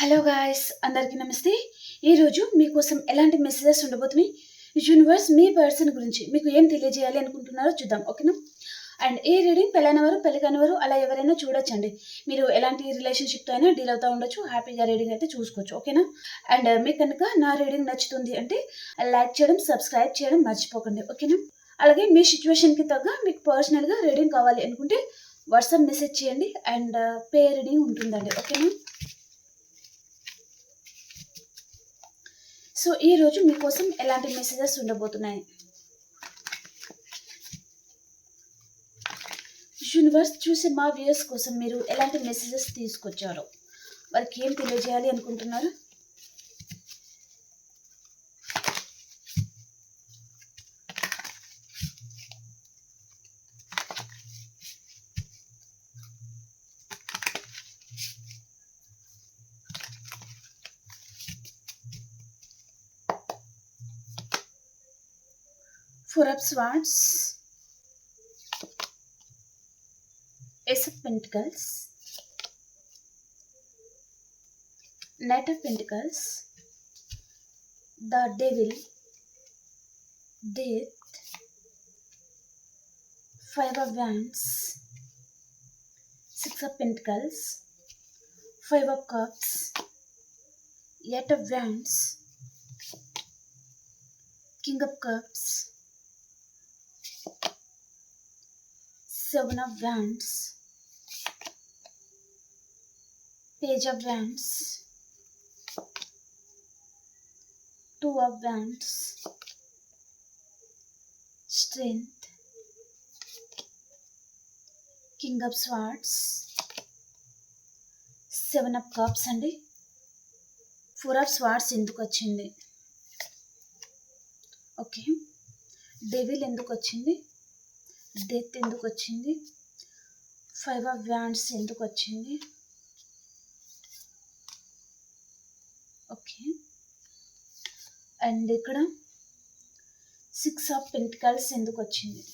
Hello guys అందరికీ నమస్తే. ఈరోజు మీకోసం ఎలాంటి మెసేజెస్ ఉండబోతున్నాయి? యూనివర్స్ మీ పర్సన్ గురించి మీకు ఏం తెలియజేయాలి అనుకుంటున్నారో చూద్దాం ఓకేనా? అండ్ ఈ రీడింగ్ పెళ్ళైన వారు వారు అలా ఎవరైనా చూడొచ్చండి. మీరు ఎలాంటి రిలేషన్షిప్తో అయినా డీల్ అవుతూ ఉండొచ్చు హ్యాపీగా రీడింగ్ అయితే చూసుకోవచ్చు ఓకేనా? అండ్ uh, మీకు కనుక నా రీడింగ్ నచ్చుతుంది అంటే లైక్ చేయడం సబ్స్క్రైబ్ చేయడం మర్చిపోకండి ఓకేనా? అలాగే మీ సిచ్యువేషన్కి తగ్గ మీకు పర్సనల్గా రీడింగ్ కావాలి అనుకుంటే వాట్సాప్ మెసేజ్ చేయండి. అండ్ పే రీడింగ్ ఉంటుందండి ఓకేనా? సో ఈ రోజు మీకోసం ఎలాంటి మెసేజెస్ ఉండబోతున్నాయి? యూనివర్స్ చూసే మా వ్యూయర్స్ కోసం మీరు ఎలాంటి మెసేజెస్ తీసుకొచ్చారో? వారికి ఏం తెలియజేయాలి అనుకుంటున్నారు? Four of Swords, Ace of Pentacles, Knight of Pentacles, the Devil, Death, Five of Wands, Six of Pentacles, Five of Cups, Eight of Wands, King of Cups, seven of wands page of wands two of wands strength king of swords seven of cups అండి four of swords ఎందుకు వచ్చింది okay devil ఎందుకు వచ్చింది death ఎందుకు వచ్చింది five of wands ఎందుకు వచ్చింది okay. And ఇక్కడ సిక్స్ ఆఫ్ పెంటికల్స్ ఎందుకు వచ్చింది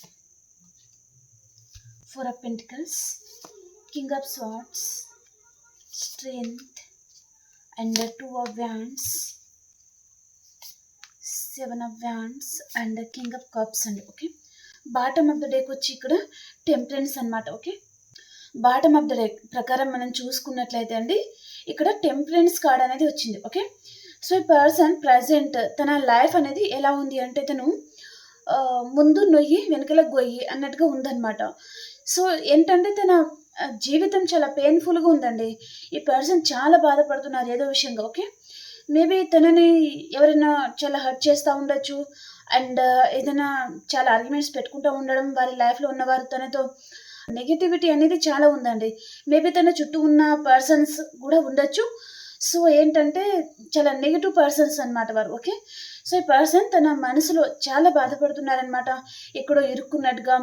four of pentacles king of swords strength and two of wands seven of wands and king of cups అండి. ఓకే. బాటమ్ ఆఫ్ ద డేకి వచ్చి ఇక్కడ టెంపరెన్స్ అనమాట okay bottom of the day ప్రకారం మనం చూసుకున్నట్లయితే అండి ఇక్కడ టెంపరెన్స్ కార్డ్ అనేది వచ్చింది ఓకే సో ఈ పర్సన్ ప్రజెంట్ తన లైఫ్ అనేది ఎలా ఉంది అంటే తను ముందు నొయ్యి వెనకల గొయ్యి అన్నట్టుగా ఉందన్నమాట. సో ఏంటంటే తన జీవితం చాలా పెయిన్ఫుల్గా ఉందండి. ఈ పర్సన్ చాలా బాధపడుతున్నారు ఏదో విషయంగా ఓకే మేబీ తనని ఎవరైనా చాలా హర్ట్ చేస్తూ ఉండొచ్చు అండ్ uh, ఏదైనా చాలా ఆర్గ్యుమెంట్స్ పెట్టుకుంటూ ఉండడం వారి లైఫ్లో ఉన్నవారు తనతో నెగిటివిటీ అనేది చాలా ఉందండి. మేబీ తన చుట్టూ ఉన్న పర్సన్స్ కూడా ఉండొచ్చు. సో ఏంటంటే చాలా నెగిటివ్ పర్సన్స్ అన్నమాట వారు ఓకే సో ఈ పర్సన్ తన మనసులో చాలా బాధపడుతున్నారనమాట ఎక్కడో ఇరుక్కున్నట్టుగా.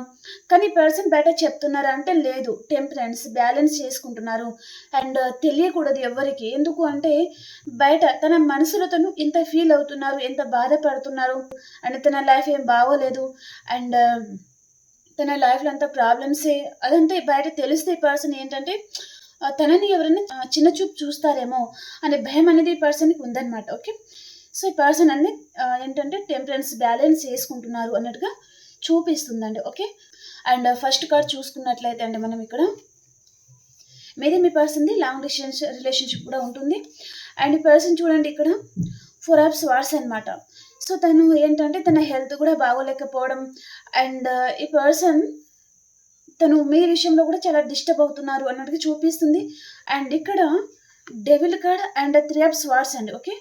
కానీ ఈ పర్సన్ బయట చెప్తున్నారా అంటే లేదు. టెంపరెన్స్ బ్యాలెన్స్ చేసుకుంటున్నారు. అండ్ తెలియకూడదు ఎవరికి ఎందుకు అంటే బయట తన మనసులో తను ఎంత ఫీల్ అవుతున్నారు ఎంత బాధపడుతున్నారు అండ్ తన లైఫ్ ఏం బాగోలేదు. అండ్ తన లైఫ్లో అంతా ప్రాబ్లమ్సే అదంతా బయట తెలిస్తే ఈ పర్సన్ ఏంటంటే తనని ఎవరైనా చిన్న చూపు చూస్తారేమో అనే భయం అనేది ఈ పర్సన్కి ఉందన్నమాట. ఓకే? సో ఈ పర్సన్ అన్ని ఏంటంటే టెంపరెన్స్ బ్యాలెన్స్ చేసుకుంటున్నారు అన్నట్టుగా చూపిస్తుందండి ఓకే అండ్ ఫస్ట్ కార్డ్ చూసుకున్నట్లయితే అండి మనం ఇక్కడ మీది మీ పర్సన్ది లాంగ్ డిస్టెన్స్ రిలేషన్షిప్ కూడా ఉంటుంది. అండ్ ఈ పర్సన్ చూడండి ఇక్కడ ఫోర్ ఆఫ్ వార్స్ అనమాట సో తను ఏంటంటే తన హెల్త్ కూడా బాగోలేకపోవడం అండ్ uh, ఈ పర్సన్ తను మీ విషయంలో కూడా చాలా డిస్టర్బ్ అవుతున్నారు అన్నట్టుగా చూపిస్తుంది. అండ్ ఇక్కడ devil card and three of swords అండి ఓకే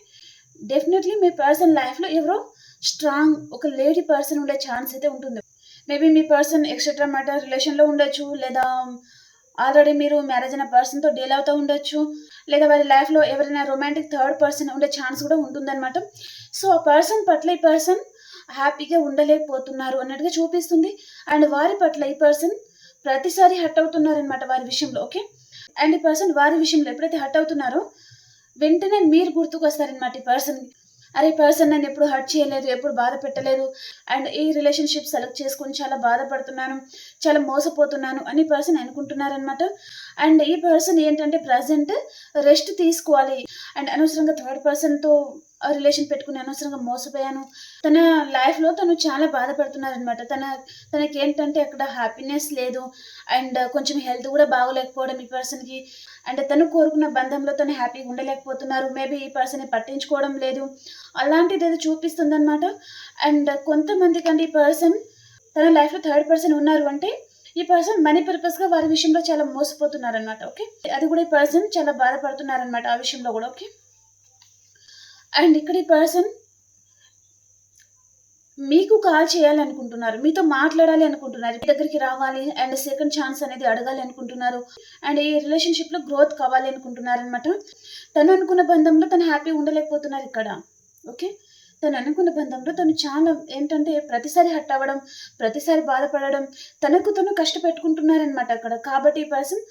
డెఫినెట్లీ మీ పర్సన్ లైఫ్లో ఎవరో స్ట్రాంగ్ ఒక లేడీ పర్సన్ ఉండే ఛాన్స్ అయితే ఉంటుంది. మేబీ మీ పర్సన్ ఎక్సెట్రా మ్యాటర్ రిలేషన్లో ఉండొచ్చు లేదా um, ఆల్రెడీ మీరు మ్యారేజ్ అయిన పర్సన్తో డీల్ అవుతూ ఉండొచ్చు లేదా వారి లైఫ్లో ఎవరైనా రొమాంటిక్ థర్డ్ పర్సన్ ఉండే ఛాన్స్ కూడా ఉంటుందన్నమాట. సో ఆ పర్సన్ పట్ల ఈ పర్సన్ హ్యాపీగా ఉండలేకపోతున్నారు అన్నట్టుగా చూపిస్తుంది. అండ్ వారి పట్ల ఈ పర్సన్ ప్రతిసారి హట్ అవుతున్నారనమాట వారి విషయంలో ఓకే అండ్ ఈ పర్సన్ వారి విషయంలో ఎప్పుడైతే హట్ అవుతున్నారో వెంటనే మీరు గుర్తుకొస్తారనమాట ఈ పర్సన్ అరే పర్సన్ నేను ఎప్పుడు హర్ట్ చేయలేదు ఎప్పుడు బాధ పెట్టలేదు. అండ్ ఈ రిలేషన్షిప్ సెలెక్ట్ చేసుకొని చాలా బాధపడుతున్నాను చాలా మోసపోతున్నాను అని పర్సన్ అనుకుంటున్నారనమాట అండ్ ఈ పర్సన్ ఏంటంటే ప్రజెంట్ రెస్ట్ తీసుకోవాలి. అండ్ అనవసరంగా థర్డ్ పర్సన్తో రిలేషన్ పెట్టుకుని అనవసరంగా మోసపోయాను. తన లైఫ్లో తను చాలా బాధపడుతున్నారనమాట తన తనకి ఏంటంటే అక్కడ హ్యాపీనెస్ లేదు. అండ్ కొంచెం హెల్త్ కూడా బాగోలేకపోవడం ఈ పర్సన్కి అండ్ తను కోరుకున్న బంధంలో తను హ్యాపీగా ఉండలేకపోతున్నారు. మేబీ ఈ పర్సన్ని పట్టించుకోవడం లేదు. అలాంటిది ఏదో చూపిస్తుంది అనమాట అండ్ కొంతమందికి అండి ఈ పర్సన్ తన లైఫ్లో థర్డ్ పర్సన్ ఉన్నారు అంటే ఈ పర్సన్ మనీ పర్పస్గా వారి విషయంలో చాలా మోసపోతున్నారనమాట ఓకే అది కూడా ఈ పర్సన్ చాలా బాధపడుతున్నారనమాట ఆ విషయంలో కూడా. ఓకే అండ్ ఇక్కడ ఈ పర్సన్ మీకు కాల్ చేయాలనుకుంటున్నారు మీతో మాట్లాడాలి అనుకుంటున్నారు మీ దగ్గరికి రావాలి అండ్ సెకండ్ ఛాన్స్ అనేది అడగాలి అనుకుంటున్నారు అండ్ ఈ రిలేషన్షిప్లో గ్రోత్ కావాలి అనుకుంటున్నారు అనమాట తను అనుకున్న బంధంలో తను హ్యాపీ ఉండలేకపోతున్నారు ఇక్కడ ఓకే తను అనుకున్న బంధంలో తను చాలా ఏంటంటే ప్రతిసారి హట్ అవ్వడం ప్రతిసారి బాధపడడం తనకు తను కష్టపెట్టుకుంటున్నారనమాట అక్కడ. కాబట్టి ఈ పర్సన్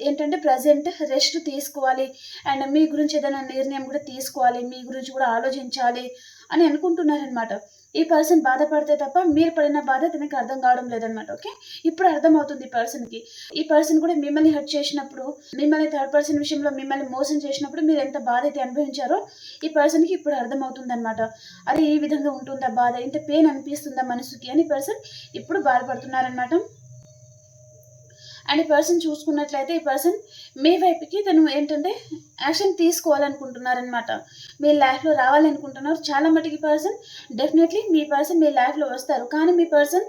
ఏంటంటే ప్రజెంట్ రెస్ట్ తీసుకోవాలి. అండ్ మీ గురించి ఏదైనా నిర్ణయం కూడా తీసుకోవాలి. మీ గురించి కూడా ఆలోచించాలి అని అనుకుంటున్నారనమాట ఈ పర్సన్ బాధపడితే తప్ప మీరు పడిన బాధ తనకి అర్థం కావడం లేదనమాట ఓకే ఇప్పుడు అర్థమవుతుంది ఈ పర్సన్కి ఈ పర్సన్ కూడా మిమ్మల్ని హర్ట్ చేసినప్పుడు మిమ్మల్ని థర్డ్ పర్సన్ విషయంలో మిమ్మల్ని మోసం చేసినప్పుడు మీరు ఎంత బాధ అయితే అనుభవించారో ఈ పర్సన్కి ఇప్పుడు అర్థమవుతుంది అనమాట అది ఈ విధంగా ఉంటుందా బాధ? ఇంత పెయిన్ అనిపిస్తుందా మనసుకి? అని పర్సన్ ఇప్పుడు బాధపడుతున్నారనమాట అండ్ ఈ పర్సన్ చూసుకున్నట్లయితే ఈ పర్సన్ మీ వైపుకి తను ఏంటంటే యాక్షన్ తీసుకోవాలనుకుంటున్నారనమాట మీ లైఫ్లో రావాలనుకుంటున్నారు. చాలా మటుకి పర్సన్ డెఫినెట్లీ మీ పర్సన్ మీ లైఫ్లో వస్తారు. కానీ మీ పర్సన్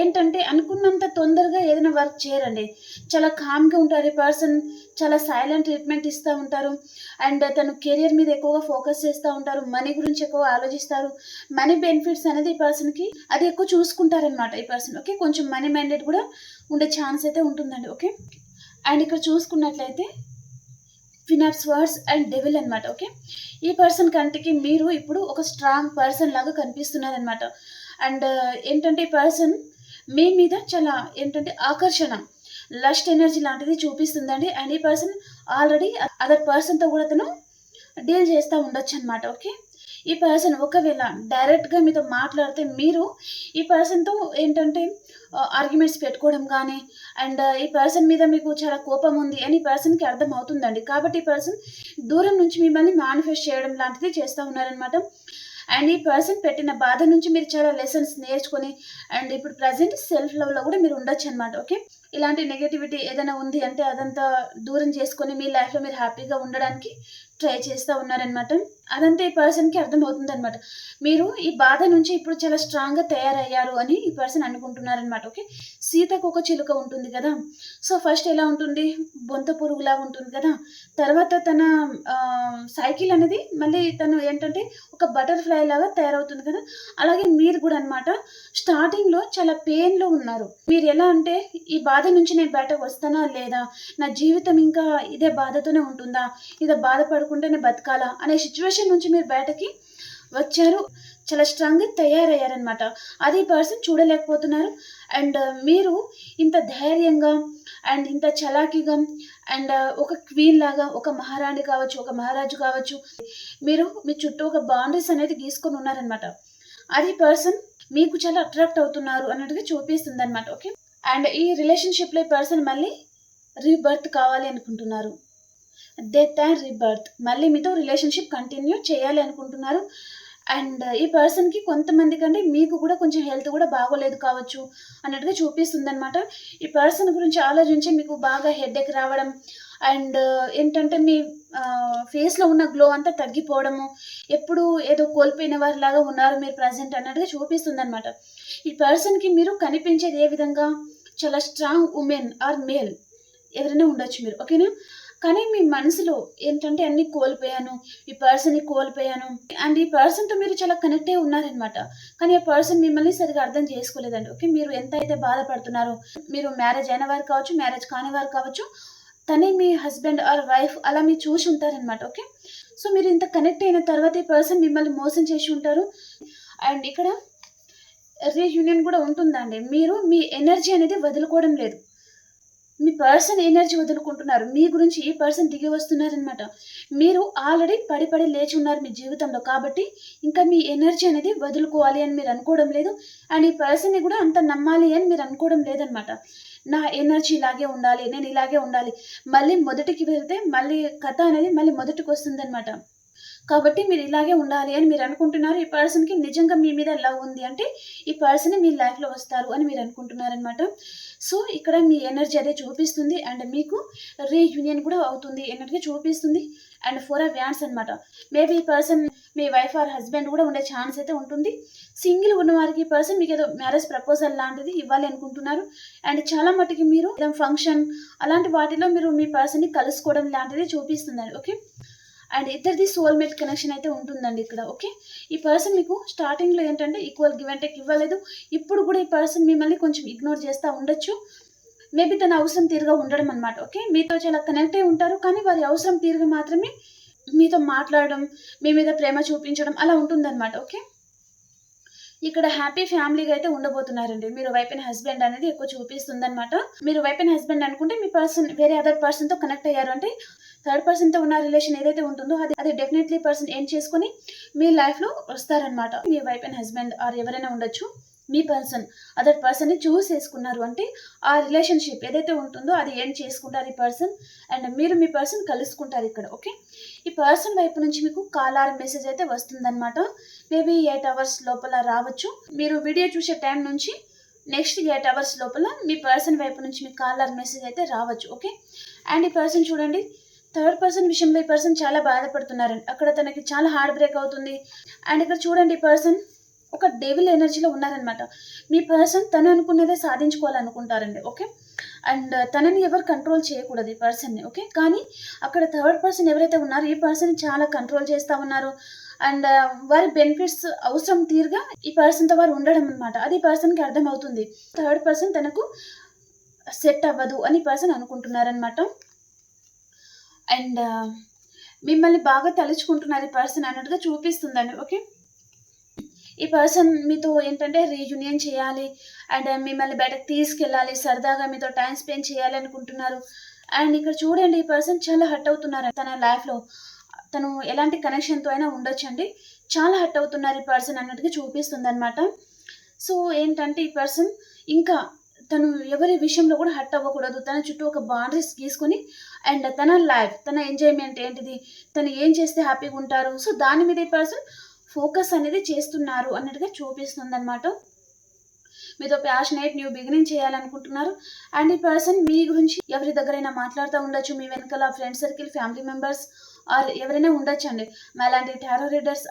ఏంటంటే అనుకున్నంత తొందరగా ఏదైనా వర్క్ చేయరండి. చాలా కామ్గా ఉంటారు ఈ పర్సన్. చాలా సైలెంట్ ట్రీట్మెంట్ ఇస్తూ ఉంటారు. అండ్ తను కెరియర్ మీద ఎక్కువగా ఫోకస్ చేస్తూ ఉంటారు. మనీ గురించి ఎక్కువ ఆలోచిస్తారు. మనీ బెనిఫిట్స్ అనేది ఈ పర్సన్కి అది ఎక్కువ చూసుకుంటారనమాట ఈ పర్సన్ ఓకే కొంచెం మనీ మైండెడ్ కూడా ఉండే ఛాన్స్ అయితే ఉంటుందండి. ఓకే అండ్ ఇక్కడ చూసుకున్నట్లయితే ఫినాప్స్ వర్డ్స్ అండ్ డెవిల్ అనమాట ఓకే ఈ పర్సన్ కంటికి మీరు ఇప్పుడు ఒక స్ట్రాంగ్ పర్సన్ లాగా కనిపిస్తున్నారనమాట అండ్ uh, ఏంటంటే ఈ పర్సన్ మీ మీద చాలా ఏంటంటే ఆకర్షణ. లస్ట్ ఎనర్జీ లాంటిది చూపిస్తుందండి. అండ్ ఈ పర్సన్ ఆల్రెడీ అదర్ పర్సన్తో కూడా తను డీల్ చేస్తూ ఉండొచ్చు అనమాట ఓకే ఈ పర్సన్ ఒకవేళ డైరెక్ట్గా మీతో మాట్లాడితే మీరు ఈ పర్సన్తో ఏంటంటే ఆర్గ్యుమెంట్స్ పెట్టుకోవడం కానీ అండ్ ఈ పర్సన్ మీద మీకు చాలా కోపం ఉంది అని ఈ పర్సన్కి అర్థం అవుతుందండి. కాబట్టి ఈ పర్సన్ దూరం నుంచి మిమ్మల్ని మేనిఫెస్ట్ చేయడం లాంటిది చేస్తూ ఉన్నారనమాట అండ్ ఈ పర్సన్ పెట్టిన బాధ నుంచి మీరు చాలా లెసన్స్ నేర్చుకొని అండ్ ఇప్పుడు ప్రజెంట్ సెల్ఫ్ లవ్లో కూడా మీరు ఉండొచ్చు అనమాట ఓకే ఇలాంటి నెగటివిటీ ఏదైనా ఉంది అంటే అదంతా దూరం చేసుకొని మీ లైఫ్లో మీరు హ్యాపీగా ఉండడానికి ట్రై చేస్తూ ఉన్నారనమాట అదంతా ఈ పర్సన్కి అర్థమవుతుంది అనమాట మీరు ఈ బాధ నుంచి ఇప్పుడు చాలా స్ట్రాంగ్గా తయారయ్యారు అని ఈ పర్సన్ అనుకుంటున్నారనమాట ఓకే సీతకు ఒక చిలుక ఉంటుంది కదా. సో ఫస్ట్ ఎలా ఉంటుంది? బొంత పురుగులా ఉంటుంది కదా. తర్వాత తన సైకిల్ అనేది మళ్ళీ తను ఏంటంటే ఒక బటర్ఫ్లై లాగా తయారవుతుంది కదా. అలాగే మీరు కూడా అనమాట స్టార్టింగ్లో చాలా పెయిన్లో ఉన్నారు. మీరు ఎలా అంటే ఈ బాధ నుంచి నేను బయట వస్తానా లేదా? నా జీవితం ఇంకా ఇదే బాధతోనే ఉంటుందా? ఇదే బాధపడుకుంటేనే బతకాలా? అనే సిచ్యువేషన్ నుంచి మీరు బయటకి వచ్చారు. చాలా స్ట్రాంగ్గా తయారయ్యారనమాట అది పర్సన్ చూడలేకపోతున్నారు. అండ్ uh, మీరు ఇంత ధైర్యంగా అండ్ ఇంత చలాకీగా అండ్ uh, ఒక క్వీన్ లాగా ఒక మహారాణి కావచ్చు ఒక మహారాజు కావచ్చు మీరు మీ చుట్టూ ఒక బౌండరీస్ అనేది గీసుకొని ఉన్నారనమాట అది పర్సన్ మీకు చాలా అట్రాక్ట్ అవుతున్నారు అన్నట్టుగా చూపిస్తుంది అనమాట ఓకే అండ్ ఈ రిలేషన్షిప్లో ఈ పర్సన్ మళ్ళీ రీబర్త్ కావాలి అనుకుంటున్నారు. Death and rebirth. మళ్ళీ మీతో రిలేషన్షిప్ కంటిన్యూ చేయాలి అనుకుంటున్నారు. అండ్ ఈ పర్సన్కి కొంతమంది కంటే మీకు కూడా కొంచెం హెల్త్ కూడా బాగోలేదు కావచ్చు అన్నట్టుగా చూపిస్తుంది అనమాట ఈ పర్సన్ గురించి ఆలోచించి మీకు బాగా హెడేక్ రావడం అండ్ uh, ఏంటంటే మీ uh, ఫేస్లో ఉన్న గ్లో అంతా తగ్గిపోవడము ఎప్పుడు ఏదో కోల్పోయిన వారిలాగా ఉన్నారు మీరు ప్రజెంట్ అన్నట్టుగా చూపిస్తుంది అనమాట ఈ పర్సన్కి మీరు కనిపించేది ఏ విధంగా? చాలా స్ట్రాంగ్ ఉమెన్ ఆర్ మేల్ ఎవరైనా ఉండొచ్చు మీరు ఓకేనా కానీ మీ మనసులో ఏంటంటే అన్ని కోల్పోయాను ఈ పర్సన్ని కోల్పోయాను అండ్ ఈ పర్సన్తో మీరు చాలా కనెక్ట్ అయి ఉన్నారనమాట కానీ ఆ పర్సన్ మిమ్మల్ని సరిగా అర్థం చేసుకోలేదండి ఓకే మీరు ఎంత అయితే బాధపడుతున్నారో మీరు మ్యారేజ్ అయిన వారు కావచ్చు మ్యారేజ్ కాని వారు కావచ్చు తనే మీ హస్బెండ్ ఆర్ వైఫ్ అలా మీరు చూసి ఉంటారనమాట ఓకే? సో మీరు ఇంత కనెక్ట్ అయిన తర్వాత ఈ పర్సన్ మిమ్మల్ని మోసం చేసి ఉంటారు. అండ్ ఇక్కడ రీయూనియన్ కూడా ఉంటుందండి. మీరు మీ ఎనర్జీ అనేది వదులుకోవడం లేదు. మీ పర్సన్ ఎనర్జీ వదులుకుంటున్నారు. మీ గురించి ఈ పర్సన్ దిగి వస్తున్నారనమాట మీరు ఆల్రెడీ పడి పడి లేచి ఉన్నారు మీ జీవితంలో కాబట్టి ఇంకా మీ ఎనర్జీ అనేది వదులుకోవాలి అని మీరు అనుకోవడం లేదు. అండ్ ఈ పర్సన్ని కూడా అంత నమ్మాలి అని మీరు అనుకోవడం లేదనమాట నా ఎనర్జీ ఇలాగే ఉండాలి నేను ఇలాగే ఉండాలి. మళ్ళీ మొదటికి వెళ్తే మళ్ళీ కథ అనేది మళ్ళీ మొదటికి వస్తుందన్నమాట. కాబట్టి మీరు ఇలాగే ఉండాలి అని మీరు అనుకుంటున్నారు. ఈ పర్సన్కి నిజంగా మీ మీద లవ్ ఉంది అంటే ఈ పర్సన్ మీ లైఫ్లో వస్తారు అని మీరు అనుకుంటున్నారనమాట సో ఇక్కడ మీ ఎనర్జీ అదే చూపిస్తుంది. అండ్ మీకు రీయూనియన్ కూడా అవుతుంది. ఎనర్జీ చూపిస్తుంది. అండ్ ఫోర్ ఆఫ్ వ్యాన్స్ అనమాట మేబీ ఈ పర్సన్ మీ వైఫ్ ఆర్ హస్బెండ్ కూడా ఉండే ఛాన్స్ అయితే ఉంటుంది. సింగిల్ ఉన్న వారికి ఈ పర్సన్ మీకు ఏదో మ్యారేజ్ ప్రపోజల్ లాంటిది ఇవ్వాలి అనుకుంటున్నారు. అండ్ చాలా మటుకి మీరు ఫంక్షన్ అలాంటి వాటిలో మీరు మీ పర్సన్ని కలుసుకోవడం లాంటిది చూపిస్తుందండి ఓకే? అండ్ ఇద్దరిది సోల్మేట్ కనెక్షన్ అయితే ఉంటుందండి ఇక్కడ ఓకే? ఈ పర్సన్ మీకు స్టార్టింగ్లో ఏంటంటే ఈక్వల్ గివ్ అండ్ ఇవ్వలేదు. ఇప్పుడు కూడా ఈ పర్సన్ మిమ్మల్ని కొంచెం ఇగ్నోర్ చేస్తూ ఉండొచ్చు. మేబీ తన అవసరం తీరుగా ఉండడం అనమాట ఓకే? మీతో చాలా కనెక్ట్ అయి ఉంటారు కానీ వారి అవసరం తీరుగా మాత్రమే మీతో మాట్లాడడం మీ మీద ప్రేమ చూపించడం అలా ఉంటుందన్నమాట ఓకే? ఇక్కడ హ్యాపీ ఫ్యామిలీగా అయితే ఉండబోతున్నారండి. మీరు వైఫ్ అండ్ హస్బెండ్ అనేది ఎక్కువ చూపిస్తుంది అనమాట మీరు వైఫ్ అండ్ హస్బెండ్ అనుకుంటే మీ పర్సన్ వేరే అదర్ పర్సన్తో కనెక్ట్ అయ్యారు అంటే థర్డ్ పర్సన్తో ఉన్న రిలేషన్ ఏదైతే ఉంటుందో అది అది డెఫినెట్లీ పర్సన్ ఏం చేసుకుని మీ లైఫ్లో వస్తారనమాట మీ వైఫ్ అండ్ హస్బెండ్ ఆర్ ఎవరైనా ఉండొచ్చు. మీ పర్సన్ అదర్ పర్సన్ని చూస్ చేసుకున్నారు అంటే ఆ రిలేషన్షిప్ ఏదైతే ఉంటుందో అది ఎండ్ చేసుకుంటారు ఈ పర్సన్ అండ్ మీరు మీ పర్సన్ కలుసుకుంటారు ఇక్కడ ఓకే ఈ పర్సన్ వైపు నుంచి మీకు కాల్ ఆర్ మెసేజ్ అయితే వస్తుందన్నమాట. మేబీ ఎయిట్ అవర్స్ లోపల రావచ్చు. మీరు వీడియో చూసే టైం నుంచి నెక్స్ట్ ఎయిట్ అవర్స్ లోపల మీ పర్సన్ వైపు నుంచి మీకు కాల్ ఆర్ మెసేజ్ అయితే రావచ్చు ఓకే అండ్ ఈ పర్సన్ చూడండి థర్డ్ పర్సన్ విషయంలో ఈ పర్సన్ చాలా బాధపడుతున్నారండి అక్కడ తనకి చాలా హార్ట్ బ్రేక్ అవుతుంది. అండ్ ఇక్కడ చూడండి ఈ పర్సన్ ఒక డెవిల్ ఎనర్జీలో ఉన్నారనమాట మీ పర్సన్ తను అనుకున్నదే సాధించుకోవాలనుకుంటారండి ఓకే అండ్ uh, తనని ఎవరు కంట్రోల్ చేయకూడదు ఈ పర్సన్ని ఓకే కానీ అక్కడ థర్డ్ పర్సన్ ఎవరైతే ఉన్నారో ఈ పర్సన్ చాలా కంట్రోల్ చేస్తూ ఉన్నారు. అండ్ uh, వారి బెనిఫిట్స్ అవసరం తీరుగా ఈ పర్సన్తో వారు ఉండడం అనమాట అది పర్సన్కి అర్థమవుతుంది. థర్డ్ పర్సన్ తనకు సెట్ అవ్వదు అని పర్సన్ అనుకుంటున్నారనమాట అండ్ uh, మిమ్మల్ని బాగా తలుచుకుంటున్నారు ఈ పర్సన్ అన్నట్టుగా చూపిస్తుందండి ఓకే ఈ పర్సన్ మీతో ఏంటంటే రీయూనియన్ చేయాలి అండ్ మిమ్మల్ని బయటకు తీసుకెళ్ళాలి సరదాగా మీతో టైం స్పెండ్ చేయాలి అనుకుంటున్నారు. అండ్ ఇక్కడ చూడండి ఈ పర్సన్ చాలా హట్ అవుతున్నారు తన లైఫ్లో తను ఎలాంటి కనెక్షన్తో అయినా ఉండొచ్చండి. చాలా హట్ అవుతున్నారు ఈ పర్సన్ అన్నట్టుగా చూపిస్తుంది అనమాట సో ఏంటంటే ఈ పర్సన్ ఇంకా తను ఎవరి విషయంలో కూడా హట్ అవ్వకూడదు. తన చుట్టూ ఒక బౌండరీస్ గీసుకొని అండ్ తన లైఫ్ తన ఎంజాయ్మెంట్ ఏంటిది? తను ఏం చేస్తే హ్యాపీగా ఉంటారు? సో దాని మీద ఈ పర్సన్ ఫోకస్ అనేది చేస్తున్నారు అన్నట్టుగా చూపిస్తుంది అనమాట మీతో ప్యాషనేట్ న్యూ బిగినింగ్ చేయాలనుకుంటున్నారు. అండ్ ఈ పర్సన్ మీ గురించి ఎవరి దగ్గరైనా మాట్లాడుతూ ఉండొచ్చు మీ వెనకాల friend circle family members or ఎవరైనా ఉండొచ్చు అండి. అలాంటి టారో రీడర్స్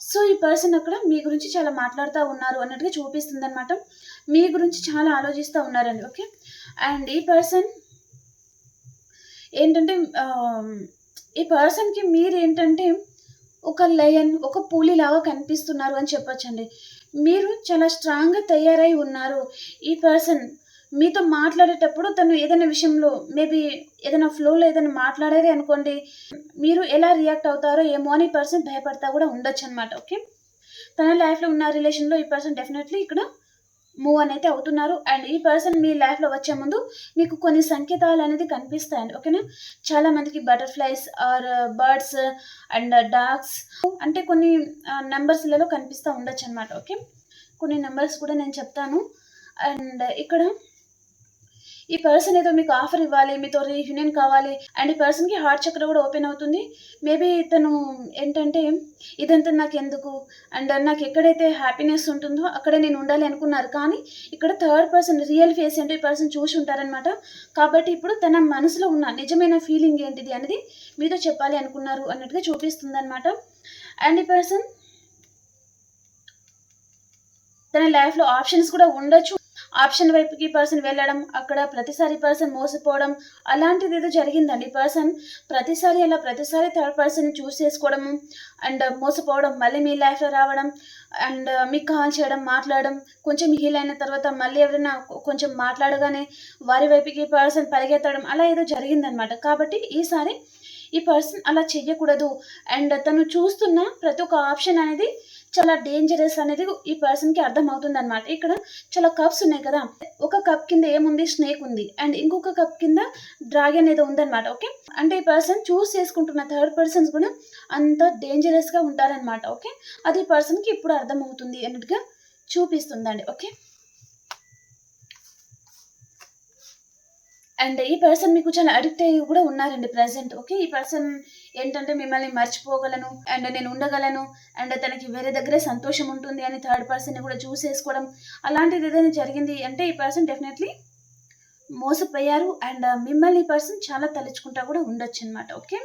సో ఈ పర్సన్ అక్కడ మీ గురించి చాలా మాట్లాడుతూ ఉన్నారు అన్నట్టుగా చూపిస్తుంది అనమాట మీ గురించి చాలా ఆలోచిస్తూ ఉన్నారండి ఓకే? అండ్ ఈ పర్సన్ ఏంటంటే ఈ పర్సన్కి మీరు ఏంటంటే ఒక లయన్ ఒక పూలి లాగా కనిపిస్తున్నారు అని చెప్పొచ్చండి. మీరు చాలా స్ట్రాంగ్గా తయారై ఉన్నారు. ఈ పర్సన్ మీతో మాట్లాడేటప్పుడు తను ఏదైనా విషయంలో మేబీ ఏదైనా ఫ్లోలో ఏదైనా మాట్లాడేది అనుకోండి మీరు ఎలా రియాక్ట్ అవుతారో ఏమో అని పర్సన్ భయపడతా కూడా ఉండొచ్చు అనమాట ఓకే తన లైఫ్లో ఉన్న రిలేషన్లో ఈ పర్సన్ డెఫినెట్లీ ఇక్కడ మూవ్ అని అయితే అవుతున్నారు. అండ్ ఈ పర్సన్ మీ లైఫ్లో వచ్చే ముందు మీకు కొన్ని సంకేతాలు అనేది కనిపిస్తాయండి. ఓకేనా చాలా మందికి butterflies or birds and dogs అంటే కొన్ని uh, నెంబర్స్లలో కనిపిస్తూ ఉండొచ్చు అనమాట ఓకే కొన్ని నెంబర్స్ కూడా నేను చెప్తాను. అండ్ ఇక్కడ ఈ పర్సన్ ఏదో మీకు ఆఫర్ ఇవ్వాలి మీతో రీయూనియన్ కావాలి అండ్ ఈ పర్సన్కి హార్ట్ చక్ర కూడా ఓపెన్ అవుతుంది. మేబీ తను ఏంటంటే ఇదంతా నాకు ఎందుకు అండ్ నాకు ఎక్కడైతే హ్యాపీనెస్ ఉంటుందో అక్కడే నేను ఉండాలి అనుకున్నారు. కానీ ఇక్కడ థర్డ్ పర్సన్ రియల్ ఫేస్ ఏంటో ఈ పర్సన్ చూసి ఉంటారనమాట కాబట్టి ఇప్పుడు తన మనసులో ఉన్న నిజమైన ఫీలింగ్ ఏంటిది అనేది మీతో చెప్పాలి అనుకున్నారు అన్నట్టుగా చూపిస్తుంది అనమాట అండ్ ఈ పర్సన్ తన లైఫ్లో ఆప్షన్స్ కూడా ఉండొచ్చు. ఆప్షన్ వైపుకి పర్సన్ వెళ్ళడం అక్కడ ప్రతిసారి పర్సన్ మోసపోవడం అలాంటిది ఏదో జరిగిందండి. పర్సన్ ప్రతిసారి అలా ప్రతిసారి థర్డ్ పర్సన్ చూస్ చేసుకోవడం అండ్ మోసపోవడం మళ్ళీ మీ లైఫ్లో రావడం అండ్ మీకు కాల్ చేయడం మాట్లాడడం కొంచెం హీల్ అయిన తర్వాత మళ్ళీ ఎవరైనా కొంచెం మాట్లాడగానే వారి వైపుకి పర్సన్ పరిగెత్తడం అలా ఏదో జరిగిందనమాట కాబట్టి ఈసారి ఈ పర్సన్ అలా చెయ్యకూడదు అండ్ తను చూస్తున్న ప్రతి ఒక్క ఆప్షన్ అనేది చాలా డేంజరస్ అనేది ఈ పర్సన్కి అర్థమవుతుంది అనమాట ఇక్కడ చాలా కప్స్ ఉన్నాయి కదా. ఒక కప్ కింద ఏముంది? స్నేక్ ఉంది. అండ్ ఇంకొక కప్ కింద డ్రాగన్ ఏదో ఉందన్నమాట ఓకే అంటే ఈ పర్సన్ చూస్ చేసుకుంటున్న థర్డ్ పర్సన్స్ కూడా అంత డేంజరస్గా ఉంటారనమాట ఓకే అది పర్సన్ పర్సన్కి ఇప్పుడు అర్థం అవుతుంది అన్నట్టుగా చూపిస్తుందండి ఓకే అండ్ ఈ పర్సన్ మీకు చాలా అడిక్ట్ అయ్యి కూడా ఉన్నారండి ప్రజెంట్ ఓకే ఈ పర్సన్ ఏంటంటే మిమ్మల్ని మర్చిపోగలను అండ్ నేను ఉండగలను అండ్ తనకి వేరే దగ్గరే సంతోషం ఉంటుంది అని థర్డ్ పర్సన్ని కూడా చూసేసుకోవడం అలాంటిది ఏదైనా జరిగింది అంటే ఈ పర్సన్ డెఫినెట్లీ మోసపోయారు అండ్ మిమ్మల్ని ఈ పర్సన్ చాలా తలుచుకుంటా కూడా ఉండొచ్చు అనమాట ఓకే?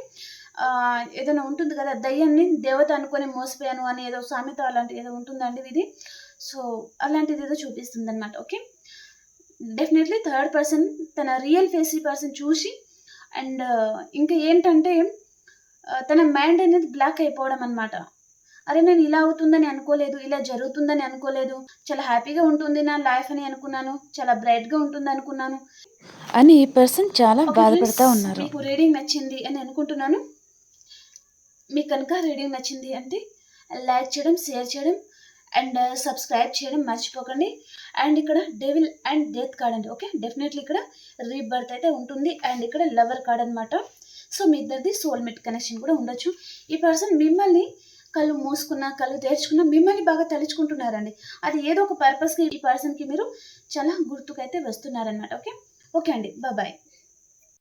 ఏదైనా ఉంటుంది కదా దయ్యాన్ని దేవత అనుకొని మోసపోయాను అని ఏదో సామెత అలాంటిది ఏదో ఉంటుందండి ఇది. సో అలాంటిది ఏదో చూపిస్తుంది అనమాట ఓకే? డెఫినెట్లీ థర్డ్ పర్సన్ తన రియల్ ఫేస్ ఈ పర్సన్ చూసి అండ్ ఇంకా ఏంటంటే తన మైండ్ అనేది బ్లాక్ అయిపోవడం అనమాట అరే నేను ఇలా అవుతుందని అనుకోలేదు ఇలా జరుగుతుందని అనుకోలేదు చాలా హ్యాపీగా ఉంటుంది నా లైఫ్ అని అనుకున్నాను చాలా బ్రైట్గా ఉంటుంది అనుకున్నాను. అని ఈ పర్సన్ చాలా బాధపడతా ఉన్నారు. మీకు రీడింగ్ నచ్చింది అని అనుకుంటున్నాను. మీకు కనుక రీడింగ్ నచ్చింది అంటే లైక్ చేయడం షేర్ చేయడం అండ్ సబ్స్క్రైబ్ చేయడం మర్చిపోకండి. అండ్ ఇక్కడ డెవిల్ అండ్ డెత్ కార్డ్ అండి ఓకే? డెఫినెట్లీ ఇక్కడ రీబర్త్ అయితే ఉంటుంది అండ్ ఇక్కడ లవర్ కార్డ్ అనమాట సో మీ ఇద్దరిది సోల్మేట్ కనెక్షన్ కూడా ఉండొచ్చు. ఈ పర్సన్ మిమ్మల్ని కళ్ళు మూసుకున్నా కళ్ళు తెరుచుకున్నా మిమ్మల్ని బాగా తలుచుకుంటున్నారండి. అది ఏదో ఒక పర్పస్కి ఈ పర్సన్కి మీరు చాలా గుర్తుకైతే వస్తున్నారనమాట ఓకే? ఓకే అండి. బాయ్